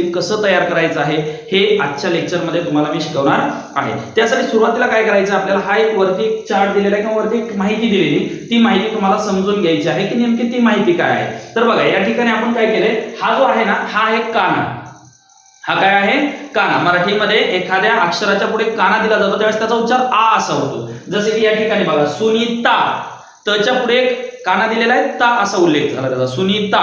Spelling कसं तयार करायचं आहे हे आजच्या लेक्चरमध्ये तुम्हाला मी शिकवणार आहे. त्यासाठी सुरुवातीला काय करायचं आपल्याला हा एक वरती एक चार्ट दिलेला आहे किंवा वरती एक माहिती दिलेली ती माहिती तुम्हाला समजून घ्यायची आहे की नेमकी ती माहिती काय आहे. तर बघा या ठिकाणी आपण काय केलंय हा जो आहे ना हा आहे काना. हा काय आहे? काना. मराठीमध्ये एखाद्या अक्षराच्या पुढे काना दिला जातो त्यावेळेस त्याचा उच्चार आ असा होतो. जसे की या ठिकाणी बघा सुनीता. तच्या पुढे काना दिलेला आहे ता असा उल्लेख झाला त्याचा सुनीता.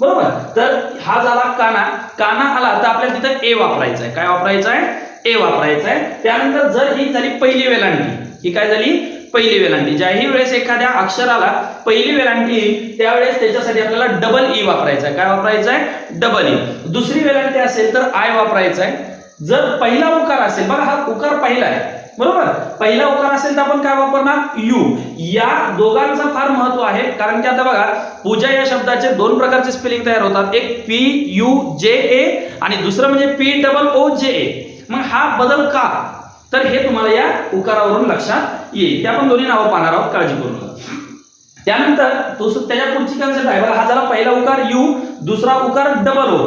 बरोबर? तर हा झाला काना. काना आला तर आपल्याला तिथं ए वापरायचा आहे काय वापरायचं आहे ए वापरायचं आहे त्यानंतर जर ही झाली पहिली वेलांटी ही काय झाली? पहिली वेलांटी. ज्याही वेळेस एखाद्या अक्षराला पहिली वेलांटी येईल त्यावेळेस त्याच्यासाठी आपल्याला डबल ई e वापरायचा आहे काय वापरायचं आहे डबल e. ई दुसरी वेलांटी असेल तर आय वापरायचं आहे जर पहिला उकार असेल बघा हा उकार पहिला आहे. बरोबर? पहिला उकार असेल तर आपण काय वापरणार? यू. या दोघांचं फार महत्त्व आहे कारण की आता बघा पूजा या शब्दाचे दोन प्रकारचे स्पेलिंग तयार होतात. एक पी यू जे ए आणि दुसरं म्हणजे पी डबल ओ जे ए मग हा बदल का? तर हे तुम्हाला या उकारावरून लक्षात येईल. त्या आपण दोन्ही नावं पाहणार आहोत काळजी करू नका. त्यानंतर दुसरं त्याच्या पुढची कन्सेप्ट आहे. बघा हा झाला पहिला उकार यू. दुसरा उकार डबल ओ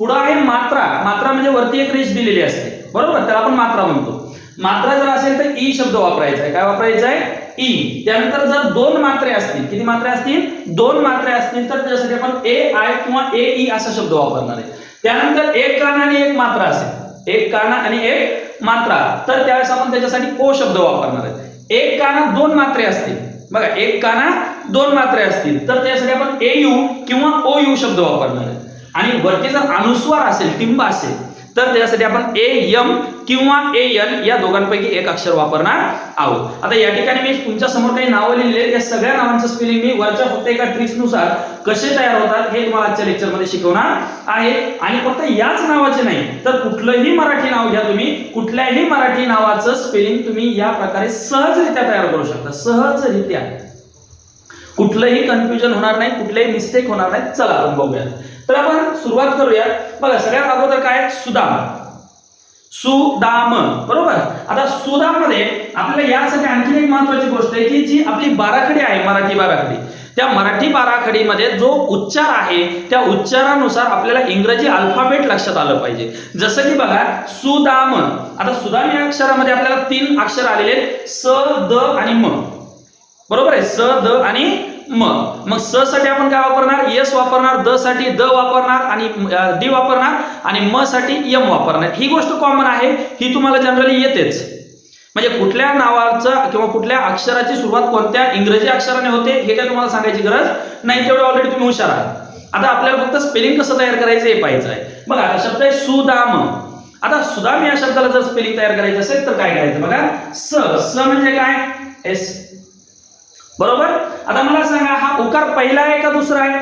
पुढं आहे मात्रा. मात्रा म्हणजे वरती एक रेष दिलेली असते. बरोबर? त्याला आपण मात्रा म्हणतो. मात्रा जर असेल तर ई शब्द वापरायचा आहे. काय वापरायचा आहे? ई. त्यानंतर जर दोन मात्रे असतील किती मात्रे असतील? दोन मात्रे असतील तर त्याच्यासाठी आपण ए आय किंवा ए ई असा शब्द वापरणार आहे. त्यानंतर एक काना आणि एक मात्रा असेल. एक काना आणि एक मात्रा. तर त्यावेळेस आपण त्याच्यासाठी ओ शब्द वापरणार आहे. एक काना दोन मात्रे असतील. बघा एक काना दोन मात्रे असतील. तर त्यासाठी आपण ए यू किंवा ओ यू शब्द वापरणार आहे. आणि वरती जर अनुस्वार असेल टिंब असेल तर त्यासाठी आपण ए यम किंवा ए एन या दोघांपैकी एक अक्षर वापरणार आहोत. आता या ठिकाणी मी तुमच्यासमोर काही नावं लिहिलेली या सगळ्या नावांचं स्पेलिंग मी वरच्या फक्त एका ट्रिक्सनुसार कसे तयार होतात हे तुम्हाला आजच्या लेक्चरमध्ये शिकवणार आहे. आणि फक्त याच नावाचे नाही तर कुठलंही मराठी नाव घ्या तुम्ही. कुठल्याही मराठी नावाचं स्पेलिंग तुम्ही या प्रकारे सहजरित्या तयार करू शकता. सहजरित्या. कुठलंही कन्फ्युजन होणार नाही कुठलंही मिस्टेक होणार नाही. चला आपण बघूया तर आपण सुरुवात करूया. बघा सगळ्यात अगोदर काय? सुदाम. सुदाम. बरोबर? आता सुदामध्ये आपल्याला यासाठी आणखी एक महत्वाची गोष्ट आहे की जी आपली बाराखडी आहे मराठी बाराखडी. त्या मराठी बाराखडीमध्ये जो उच्चार आहे त्या उच्चारानुसार आपल्याला इंग्रजी अल्फाबेट लक्षात आलं पाहिजे. जसं की बघा सुदाम. आता सुदाम या अक्षरामध्ये आपल्याला तीन अक्षर आलेले आहेत. स द आणि म. बरोबर आहे? स द आणि म मग स साठी आपण काय वापरणार? यस वापरणार द साठी द वापरणार आणि डी वापरणार आणि म साठी यम वापरणार. ही गोष्ट कॉमन आहे. ही तुम्हाला जनरली येतेच. म्हणजे कुठल्या नावाचं किंवा कुठल्या अक्षराची सुरुवात कोणत्या इंग्रजी अक्षराने होते हे काय तुम्हाला सांगायची गरज नाही. तेवढे ऑलरेडी तुम्ही हुशार आहात. आता आपल्याला फक्त स्पेलिंग कसं तयार करायचं हे पाहायचं आहे. बघा शब्द आहे सुदाम. आता सुदाम या शब्दाला जर स्पेलिंग तयार करायचं असेल तर काय करायचं बघा? स. स म्हणजे काय? एस बरोबर? आता मला सांगा हा उकार पहिला आहे का दुसरा आहे?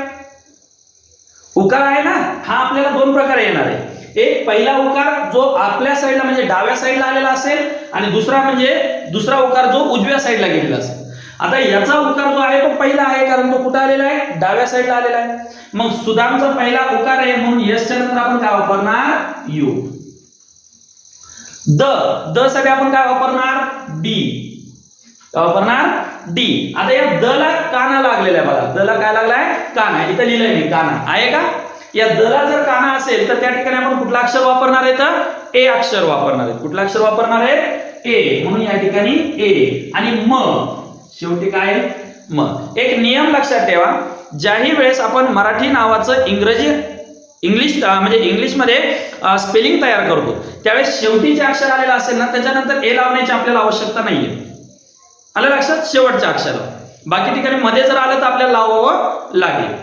उकार आहे ना? हा आपल्याला दोन प्रकारे येणार आहे. एक पहिला उकार जो आपल्या साईडला म्हणजे डाव्या साईडला आलेला असेल आणि दुसरा म्हणजे दुसरा उकार जो उजव्या साईडला गेलेला असेल. आता याचा उकार जो आहे तो पहिला आहे कारण तो कुठं आलेला आहे? डाव्या साईडला आलेला आहे. मग सुदामचा पहिला उकार आहे म्हणून यशच्या नंतर आपण काय वापरणार? यू. द. द साठी आपण काय वापरणार? डी. काय वापरणार? डी आता या दला काना लागलेला आहे बघा दला काय लागलाय? काना. इथं लिहिलंय मी काना. आहे का? या दला जर काना असेल तर त्या ठिकाणी आपण कुठला अक्षर वापरणार आहे तर? ए अक्षर वापरणार आहे कुठला अक्षर वापरणार आहे ए. म्हणून या ठिकाणी ए. आणि म. शेवटी काय आहे? म. एक नियम लक्षात ठेवा. ज्याही वेळेस आपण मराठी नावाचं इंग्रजी इंग्लिश म्हणजे इंग्लिशमध्ये स्पेलिंग तयार करतो त्यावेळेस शेवटी जे अक्षर आलेलं असेल ना त्याच्यानंतर ए लावण्याची आपल्याला आवश्यकता नाहीये. आलं लक्षात? शेवटच्या अक्षराला. बाकी ठिकाणी मध्ये जर आलं तर आपल्याला लावावं लागेल.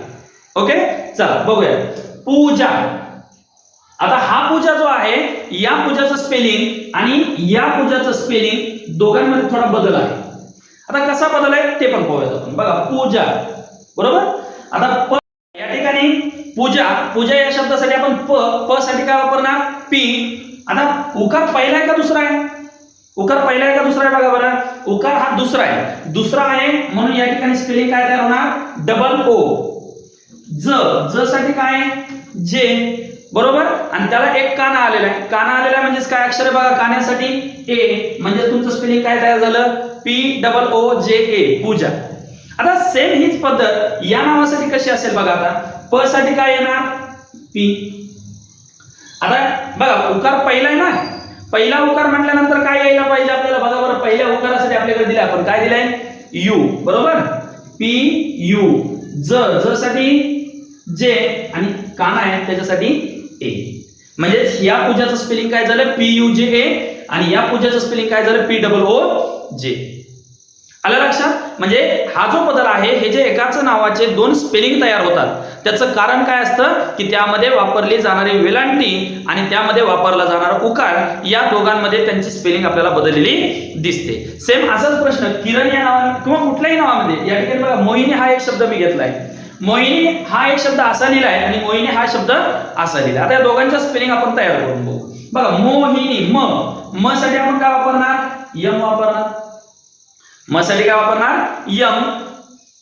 ओके? चला बघूया. पूजा. आता हा पूजा जो आहे या पूजाचं स्पेलिंग आणि या पूजाचं स्पेलिंग दोघांमध्ये थोडा बदल आहे. आता कसा बदल आहे ते पण पाहूयात आपण. बघा पूजा. बरोबर? आता प या ठिकाणी पूजा. पूजा या शब्दासाठी आपण प प साठी काय वापरणार? पी. आता उकार पहिला आहे का दुसरा आहे? उकार पहिला आहे का दुसरा आहे? बघा बरं. उकार हा दुसरा आहे. दुसरा आहे म्हणून या ठिकाणी स्पेलिंग काय तयार होणार? डबल ओ ज ज साठी काय? आहे जे. बरोबर? आणि त्याला एक काना आलेला आहे. काना आलेला म्हणजेच काय अक्षर बघा? कान्यासाठी ए म्हणजे तुमचं स्पेलिंग काय तयार झालं? पी डबल ओ जे ए पूजा. आता सेम हीच पद्धत या नावासाठी कशी असेल बघा आता? प साठी काय येणार? पी आता बघा उकार पहिला आहे ना? पहिला उकार म्हटल्यानंतर काय यायला पाहिजे आपल्याला? बघा बरं पहिल्या उकारासाठी आपल्याकडे दिले आपण. काय दिलंय? यू. बरोबर? P U. ज. ज साठी जे आणि काना आहे त्याच्यासाठी ए. म्हणजे या पूजाचं स्पेलिंग काय झालं? पी यू जे ए. आणि या पूजाचं स्पेलिंग काय झालं? पी डबल ओ जे. आलं लक्षात? म्हणजे हा जो बदल आहे हे जे एकाच नावाचे दोन स्पेलिंग तयार होतात. त्याचं कारण काय असतं? की त्यामध्ये वापरली जाणारी वेलांटी आणि त्यामध्ये वापरला जाणारा उकार या दोघांमध्ये त्यांची स्पेलिंग आपल्याला बदललेली दिसते. सेम असाच प्रश्न किरण या नावाने किंवा कुठल्याही नावामध्ये या ठिकाणी बघा मोहिनी हा एक शब्द मी घेतलाय. मोहिनी हा एक शब्द असा लिहिलाय आणि मोहिनी हा शब्द असा लिहिला आता या दोघांच्या स्पेलिंग आपण तयार करून बघू. बघा मोहिनी म. म साठी आपण काय वापरणार? यम वापरणार. म साठी काय वापरणार? यम.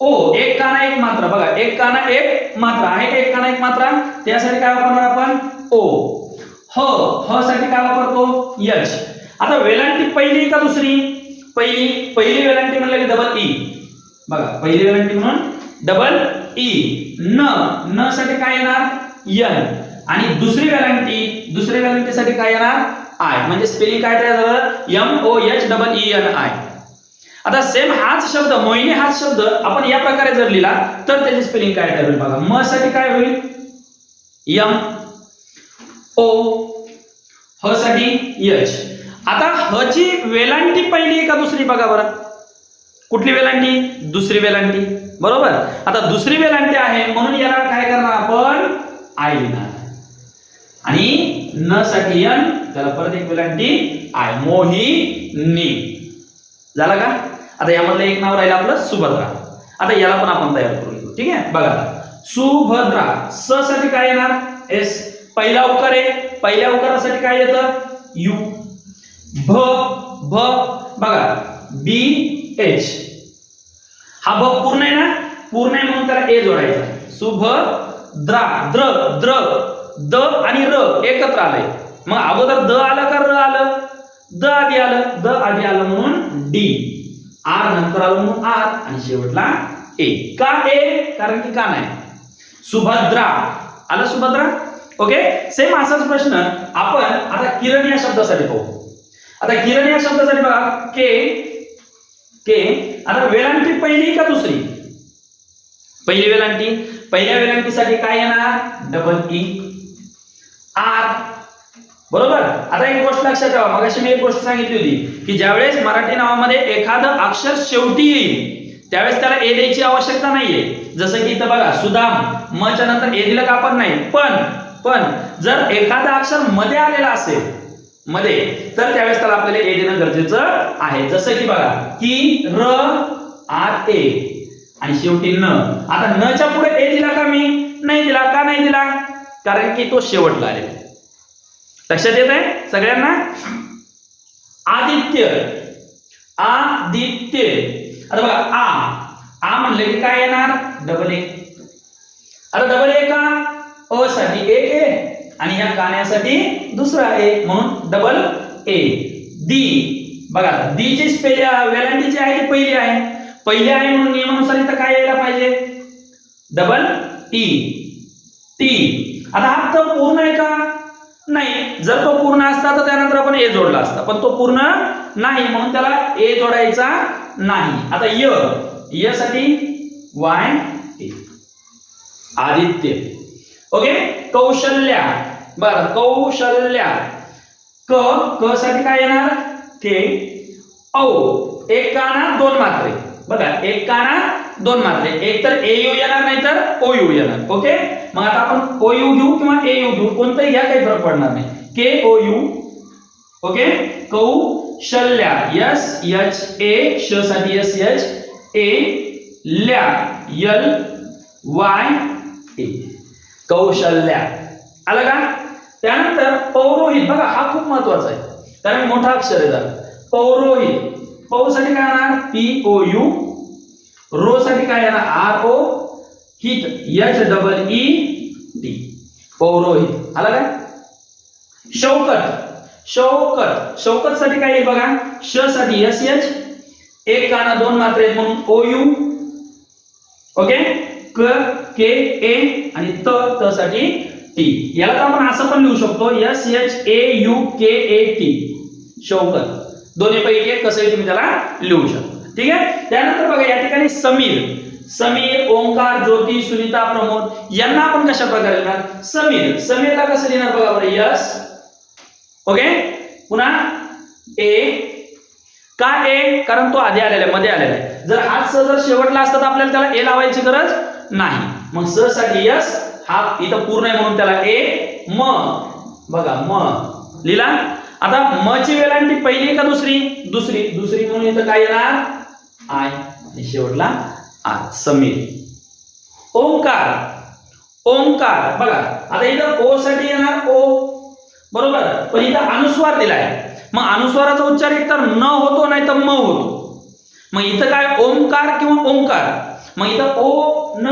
ओ एक काना एक मात्रा. बघा एक काना एक मात्रा. आहे का एक काना एक मात्रा? त्यासाठी काय वापरणार आपण? ओ. ह. ह साठी काय वापरतो? यच आता वेलांटी पहिली का दुसरी? पहिली पहिली वेलांटी म्हणलं की डबल ई e. बघा पहिली वेलांटी म्हणून डबल ई e. न न साठी काय येणार? यन. आणि दुसरी वेलांटी दुसऱ्या वेलांटीसाठी काय येणार? आय. म्हणजे स्पेलिंग काय तयार झालं? M O H double E N I आता सेम हाच शब्द मोहिनी हाच शब्द आपण या प्रकारे जर लिहिला तर त्याची स्पेलिंग काय ठरेल बघा. म साठी काय होईल? यम. ओ. ह साठी यच. आता ह ची वेलांटी पहिली आहे का दुसरी बघा बरं. कुठली वेलांटी? दुसरी वेलांटी. बरोबर? आता दुसरी वेलांटी आहे म्हणून याला काय करणार आपण? आय लिहिणार. आणि न साठी यन त्याला परत एक वेलांटी आय. मोहिनी. झाला का? आता यामधलं एक नाव राहिलं आपलं सुभद्रा. आता याला पण आपण तयार करून घेऊ. ठीक आहे? बघा. सुभद्रा. स साठी काय येणार? एस. पहिला उकार आहे. पहिल्या उकारासाठी काय येतं? यू. भ. भ. बघा. बी एच हा भ पूर्ण आहे ना? पूर्ण आहे म्हणून त्याला ए जोडायचा. शुभ द्रा. द्र. द्र द आणि र एकत्र आलंय. मग अगोदर द आलं का र आलं? द आधी आलं. द आधी आलं म्हणून डी आर नंतर आलं म्हणून आर आणि शेवटला ए. का ए? कारण की का नाही? सुभद्रा. आलं सुभद्रा? ओके? सेम असाच प्रश्न. आपण आता किरण या शब्दासाठी पाहू. आता किरण या शब्दासाठी बघा. के. के. आता वेलांटी पहिली का दुसरी? पहिली वेलांटी. पहिल्या वेलांटीसाठी काय येणार? Double E e. आर. बरोबर? आता एक गोष्ट लक्षात ठेवा. मगाशी मी एक गोष्ट सांगितली होती की ज्यावेळेस मराठी नावामध्ये एखादं अक्षर शेवटी येईल त्यावेळेस त्याला ए द्यायची आवश्यकता नाहीये. जसं की इथं बघा सुदाम मच्या नंतर ए दिलं का आपण नाही. पण पण जर एखादा अक्षरमध्ये आलेलं असेल मध्ये तर त्यावेळेस त्याला आपल्याला ए देणं गरजेचं आहे. जसं की बघा की र आर ए. आणि शेवटी न. आता न च्या पुढे ए दिला का मी? नाही दिला. का नाही दिला? कारण की तो शेवटला आलेला लक्षात येत आहे सगळ्यांना? आदित्य. आदित्य. आता बघा आ. आ म्हणलं की काय येणार? डबल ए आता डबल ए का? अ साठी एक ए आणि या गाण्यासाठी दुसरा ए म्हणून डबल ए दी बघा दीची स्पेल वेलांटी जी आहे ती पहिली आहे. पहिली आहे म्हणून नियमानुसार इथं काय यायला पाहिजे? डबल ई टी आता हा पूर्ण आहे का? नाही. जर तो पूर्ण असता तर त्यानंतर आपण ए जोडला असता. पण तो पूर्ण नाही म्हणून त्याला ए जोडायचा नाही. आता य य साठी वाय आदित्य. ओके कौशल्या. बर कौशल्या. क क साठी काय येणार? ते औ. एक काना दोन मात्रे. बघा एक काना दोन मात्रे. एक तर ए यू येणार नाही तर ओ यू येणार. ओके मग आता आपण ओ यू घेऊ किंवा ए यू घेऊ? कोणतंही घ्या काही फरक पडणार नाही. K O U okay Kaushalya S H A श साठी एस एच ए ल्या. L Y A Kaushalya. आलं का? त्यानंतर पौरोहित. बघा हा खूप महत्त्वाचा आहे. कारण मोठा अक्षर आहे जरा. पौरोहित. पौ साठी काय येणार पी ओ यू रो साठी काय येणार? आर ओ हित H double E D Paurohit. आला काय? शौकत. शौकत. शौकत साठी काय येईल बघा? श साठी एस एच एक काना दोन मात्रे आहेत म्हणून ओ यू ओके क के ए आणि त त साठी टी याला तर आपण असं पण लिहू शकतो. S H A U K A T Shaukat. दोन्ही पैकी एक कसंही तुम्ही त्याला लिहू शकता. ठीक आहे? त्यानंतर बघा या ठिकाणी समीर. समीर ओंकार ज्योती सुनीता प्रमोद यांना आपण कशा प्रकारे लिहिणार समीर. समीरला कसं लिहिणार बघा बरं? यस. ओके? पुन्हा ए. का ए? कारण तो आधी आलेला आहे मध्ये आलेला आहे. जर हा स जर शेवटला असता तर आपल्याला त्याला ए लावायची गरज नाही. मग स साठी यस हा इथं पूर्ण आहे म्हणून त्याला ए म. बघा म. लिहिला? आता म ची वेलांटी पहिली का दुसरी? दुसरी. दुसरी म्हणून इथं काय येणार? आय. आणि शेवटला आय समीर. ओंकार. ओंकार. बघा आता इथं ओ साठी येणार ओ. बरोबर? पण इथं अनुस्वार दिलाय. मग अनुस्वाराचा उच्चार एकतर न होतो नाही तर म होतो. मग इथं काय ओंकार किंवा ओंकार? मग इथं ओ न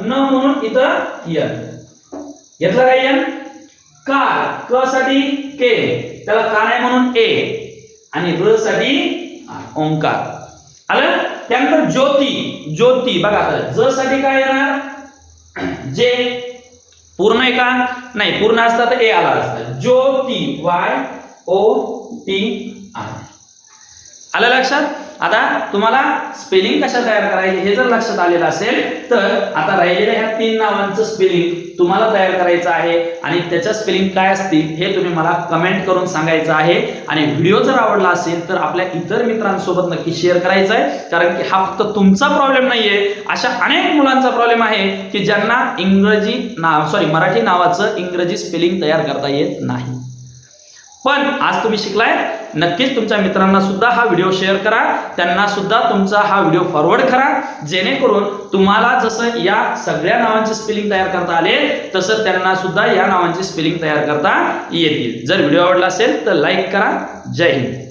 न म्हणून इथं यन घेतलं काय यन? कार. क साठी के. त्याला का नाही म्हणून ए. आणि र साठी ओंकार. आलं? त्यानंतर ज्योती ज्योती बघा आता ज साठी काय येणार? जे पूर्ण आहे का? नाही पूर्ण असता तर ए आला असता. Jyoti Y O T I आलं लक्षात? आता तुम्हाला स्पेलिंग कशा तयार करायचे? हे जर लक्षात आलेलं असेल तर आता राहिलेल्या ह्या तीन नावांचं स्पेलिंग तुम्हाला तयार करायचं आहे. आणि त्याच्या स्पेलिंग काय असतील हे तुम्ही मला कमेंट करून सांगायचं आहे. आणि व्हिडिओ जर आवडला असेल तर आपल्या इतर मित्रांसोबत नक्की शेअर करायचा आहे. कारण की हा फक्त तुमचा प्रॉब्लेम नाहीये. अशा अनेक मुलांचा प्रॉब्लेम आहे की ज्यांना इंग्रजी नाव सॉरी मराठी नावाचं इंग्रजी स्पेलिंग तयार करता येत नाही. पण आज तुम्ही शिकलाय नक्कीच तुमच्या मित्रांना सुद्धा हा व्हिडिओ शेअर करा. त्यांना सुद्धा तुमचा हा व्हिडिओ फॉरवर्ड करा. जेणेकरून तुम्हाला जसं या सगळ्या नावांचे स्पेलिंग तयार करता आले तसं त्यांना सुद्धा या नावांचे स्पेलिंग तयार करता येतील. जर व्हिडिओ आवडला असेल तर लाईक करा. जय हिंद.